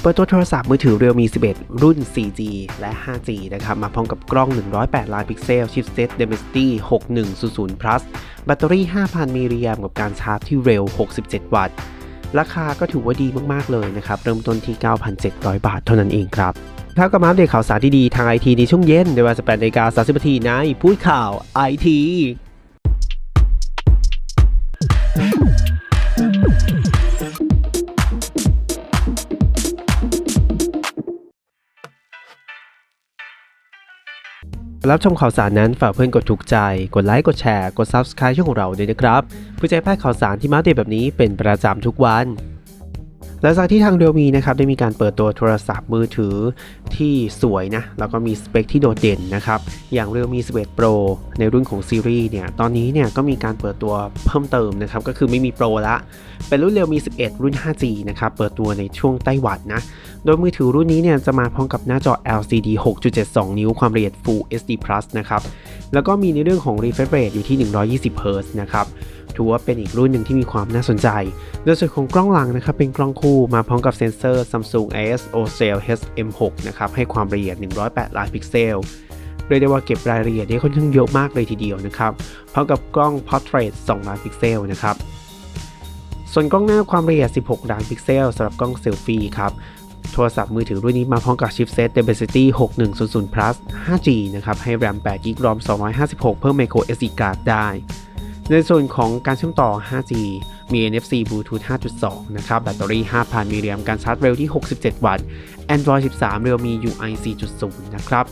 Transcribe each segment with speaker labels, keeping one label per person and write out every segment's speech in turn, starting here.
Speaker 1: เปิดตัวโทรศัพท์มือถือ Realme 11 รุ่น 4G และ 5G นะครับ มาพร้อมกับกล้อง 108 ล้านพิกเซล ชิปเซต Dimensity 6100 Plus แบตเตอรี่ 5,000 มิลลิแอมป์กับการชาร์จที่เร็ว 67 วัตต์ ราคาก็ถือว่าดีมาก ๆ เลยนะครับ เริ่มต้นที่ 9,700 บาทเท่านั้นเองครับครับก็มาอัปเดตข่าวสารที่ดีทางไอทีในช่วงเย็นในเวลา18นาฬิกา30นาทีในพูดข่าวไอที รับชมข่าวสารนั้นฝากเพื่อนกดถูกใจ กดไลค์ กดแชร์ กด Subscribe ช่องของเราด้วยนะครับ เพื่อจะได้พลาดข่าวสารที่มาเดตแบบนี้เป็นประจำทุกวัน หลังจากที่ทางเรียวมีนะครับได้มีการเปิดตัวโทรศัพท์มือถือที่สวยนะ แล้วก็มีสเปคที่โดดเด่นนะครับ อย่างเรียวมี11 Pro ในรุ่นของซีรีส์เนี่ย ตอนนี้เนี่ยก็มีการเปิดตัวเพิ่มเติมนะครับ ก็คือไม่มี Pro ละ เป็นรุ่นเรียวมี 11 รุ่น 5G นะครับ เปิดตัวในช่วงไต้หวันนะ โดยมือถือรุ่นนี้เนี่ยจะมาพร้อมกับหน้าจอ LCD 6.72 นิ้วความละเอียด Full HD Plus นะครับ แล้วก็มีในเรื่องของ refresh rate อยู่ที่ 120 Hz นะครับถือว่าเป็นอีกรุ่นหนึ่งที่มีความน่าสนใจ โดยส่วนของกล้องหลังนะครับเป็นกล้องคู่มาพร้อมกับเซ็นเซอร์ Samsung ISO Cell HM6 นะครับให้ความละเอียด 108 ล้านพิกเซลเรียกได้ว่าเก็บรายละเอียดได้ค่อนข้างเยอะมากเลยทีเดียวนะครับพร้อมกับกล้อง Portrait 2 ล้านพิกเซลนะครับส่วนกล้องหน้าความละเอียด 16 ล้านพิกเซลสำหรับกล้องเซลฟี่ครับ รศัพท์มือถือรุ่นนี้มาพร้อมกับชิปเซต Dimensity 6100 Plus 5G นะครับ ให้ RAM 8 GB ROM 256 เพิ่ม micro SD card ได้ ในส่วนของการเชื่อมต่อ 5G มี NFC Bluetooth 5.2 นะครับ แบตเตอรี่ 5,000 มิลลิแอมป์ การชาร์จเร็วที่ 67 วัตต์ Android 13 Realme UI 4.0 นะครับ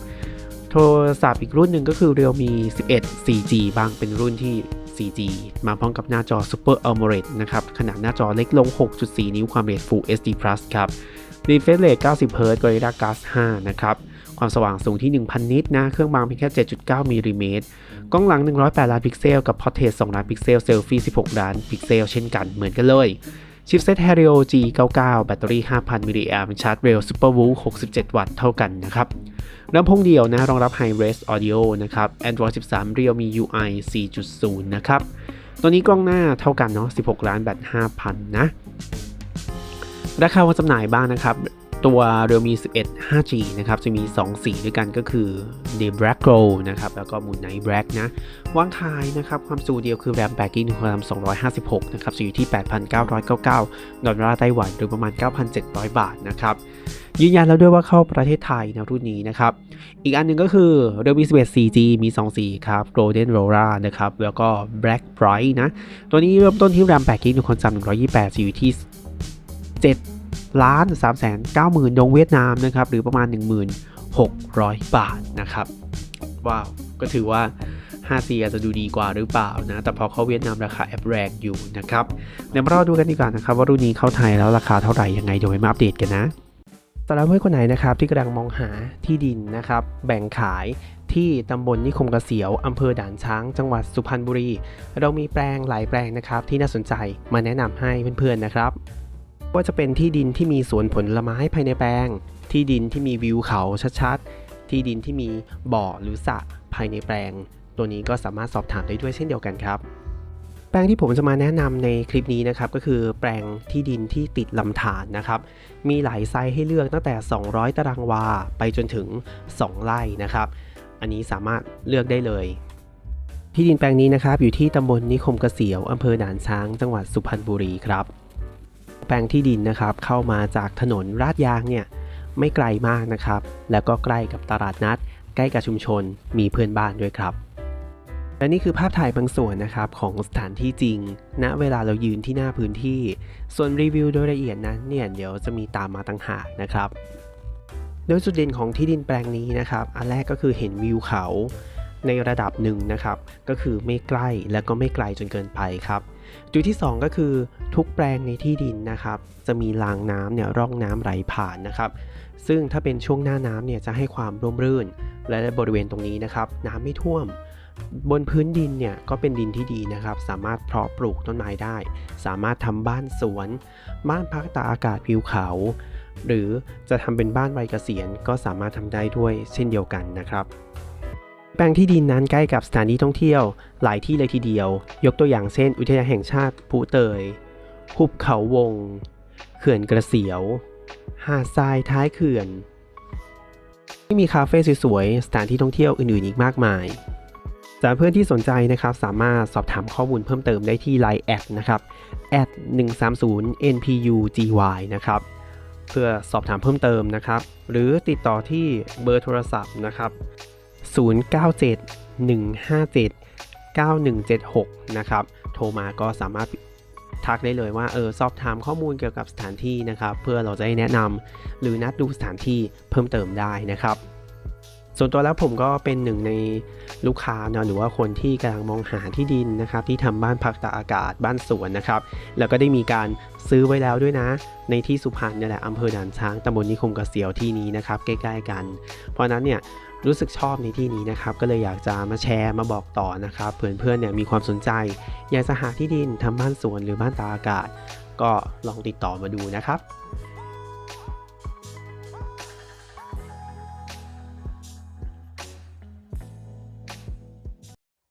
Speaker 1: โทรศัพท์อีกรุ่นหนึ่งก็คือ Realme 11 4G บางเป็นรุ่นที่ 4G มาพร้อมกับหน้าจอ Super AMOLED นะครับ ขนาดหน้าจอเล็กลง 6.4 นิ้วความละเอียด Full HD Plus ครับ Refresh Rate 90 Hz Gorilla Glass 5 นะครับ ความสว่างสูงที่ 1,000 นิตนะ เครื่องบางเพียงแค่ 7.9มิลลิเมตร กล้องหลัง 108 ล้านพิกเซล กับ Portrait 2 ล้านพิกเซล เซลฟี่ 16 ล้านพิกเซล เช่นกันเหมือนกันเลยชิปเซต Helio G99 แบตเตอรี่ 5,000 มิลลิแอมป์ชาร์จเร็ว Super w o o 67 วัตต์เท่ากันนะครับลำโพงเดี่ยวนะ รองรับ High Res Audio นะครับ Android 13 Realme UI 4.0 นะครับ ตัวนี้กล้องหน้าเท่ากันเนาะ 16 ล้านแบต5,000 นะ ราคาวางจำหน่ายบ้างนะครับ ตัว Realme 11 5G นะครับ จะมี 2 สีด้วยกันก็คือ The Black Gold นะครับ แล้วก็ Moon Night Black นะ วางขายนะครับ ความสูงเดียวคือ RAM 8 GB 1 RAM 256 นะครับ จะอยู่ที่ 8,999 ดอลลาร์ไต้หวัน หรือประมาณ 9,700 บาทนะครับ ยืนยันแล้วด้วยว่าเข้าประเทศไทยนะรุ่นนี้นะครับ อีกอันหนึ่งก็คือ Realme 11 4G มี 2 สีครับ Golden Aurora นะครับ แล้วก็ Black Bright นะ ตัวนี้เริ่มต้นที่ RAM 8 GB 1 RAM 128จะอยู่ที่ 7ล้าน3 9 0 0 0 0ดงเวียดนามนะครับหรือประมาณ 1,600 บาทนะครับว้าวก็ถือว่า 5C อาจจะดูดีกว่าหรือเปล่านะ แต่พอเข้าเวียดนามราคาแอบแรงอยู่นะครับ เดี๋ยวมารอดูกันดีกว่านะครับ ว่ารุ่นนี้เข้าไทยแล้วราคาเท่าไหร่ยังไงเดี๋ยวไว้มาอัปเดตกันนะสำหรับเพื่อนคนไหนนะครับที่กำลังมองหาที่ดินนะครับ แบ่งขายที่ตำบลนิคมกระเกษียวอำเภอด่านช้าง จังหวัดสุพรรณบุรี เรามีแปลงหลายแปลงนะครับที่น่าสนใจมาแนะนำให้เพื่อนๆนะครับ ว่าจะเป็นที่ดินที่มีสวนผลไม้ภายในแปลง ที่ดินที่มีวิวเขาชัดๆ ที่ดินที่มีบ่อหรือสระภายในแปลง ตัวนี้ก็สามารถสอบถามได้ด้วยเช่นเดียวกันครับ แปลงที่ผมจะมาแนะนำในคลิปนี้นะครับก็คือแปลงที่ดินที่ติดลำธารนะครับ มีหลายไซส์ให้เลือกตั้งแต่ 200 ตารางวาไปจนถึง 2 ไร่นะครับ อันนี้สามารถเลือกได้เลยที่ดินแปลงนี้นะครับอยู่ที่ตำบลนิคมเกษียวอำเภอด่านช้าง จังหวัดสุพรรณบุรีครับ แปลงที่ดินนะครับ เข้ามาจากถนนลาดยางเนี่ยไม่ไกลมากนะครับ แล้วก็ใกล้กับตลาดนัด ใกล้กับชุมชน มีเพื่อนบ้านด้วยครับ และนี่คือภาพถ่ายบางส่วนนะครับของสถานที่จริง ณ เวลาเรายืนที่หน้าพื้นที่ ส่วนรีวิวโดยละเอียดนั้นเนี่ยเดี๋ยวจะมีตามมาต่างหากนะครับ โดยจุดเด่นของที่ดินแปลงนี้นะครับ อันแรกก็คือเห็นวิวเขา ในระดับหนึ่งนะครับ ก็คือไม่ใกล้และก็ไม่ไกลจนเกินไปครับ จุดที่ 2 ก็คือทุกแปลงในที่ดินนะครับ จะมีรางน้ำเนี่ยร่องน้ำไหลผ่านนะครับ ซึ่งถ้าเป็นช่วงหน้าน้ำเนี่ยจะให้ความร่มรื่น และบริเวณตรงนี้นะครับน้ำไม่ท่วมบนพื้นดินเนี่ยก็เป็นดินที่ดีนะครับ สามารถเพาะปลูกต้นไม้ได้ สามารถทำบ้านสวน บ้านพักตากอากาศวิวเขา หรือจะทำเป็นบ้านวัยเกษียณก็สามารถทำได้ด้วยเช่นเดียวกันนะครับ แปลงที่ดินนั้นใกล้กับสถานที่ท่องเที่ยวหลายที่เลยทีเดียว ยกตัวอย่างเช่น อุทยานแห่งชาติภูเตย หุบเขาวง เขื่อนกระเสียว หาดทรายท้ายเขื่อน ที่มีคาเฟ่สวยๆ สถานที่ท่องเที่ยวอื่นๆ อีกมากมายสำหรับเพื่อนที่สนใจนะครับสามารถสอบถามข้อมูลเพิ่มเติมได้ที่ Line แอดนะครับ 130 npugy นะครับ เพื่อสอบถามเพิ่มเติมนะครับ หรือติดต่อที่เบอร์โทรศัพท์นะครับ 097 157 9176 นะครับ โทรมาก็สามารถทักได้เลยว่าเออสอบถามข้อมูลเกี่ยวกับสถานที่นะครับ เพื่อเราจะได้แนะนำหรือนัดดูสถานที่เพิ่มเติมได้นะครับ ส่วนตัวแล้วผมก็เป็นหนึ่งในลูกค้าเนะหรือว่าคนที่กำลังมองหาที่ดินนะครับที่ทำบ้านพักตากอากาศบ้านสวนนะครับ แล้วก็ได้มีการซื้อไว้แล้วด้วยนะ ในที่สุพรรณเนี่ยแหละอำเภอด่านช้างตำบลนิคมเกษียวที่นี้นะครับใกล้ๆกัน เพราะนั้นเนี่ยรู้สึกชอบในที่นี้นะครับ ก็เลยอยากจะมาแชร์มาบอกต่อนะครับเพื่อนๆเนี่ยมีความสนใจ อยากจะหาที่ดินทำบ้านสวนหรือบ้านตากอากาศ ก็ลองติดต่อมาดูนะครับ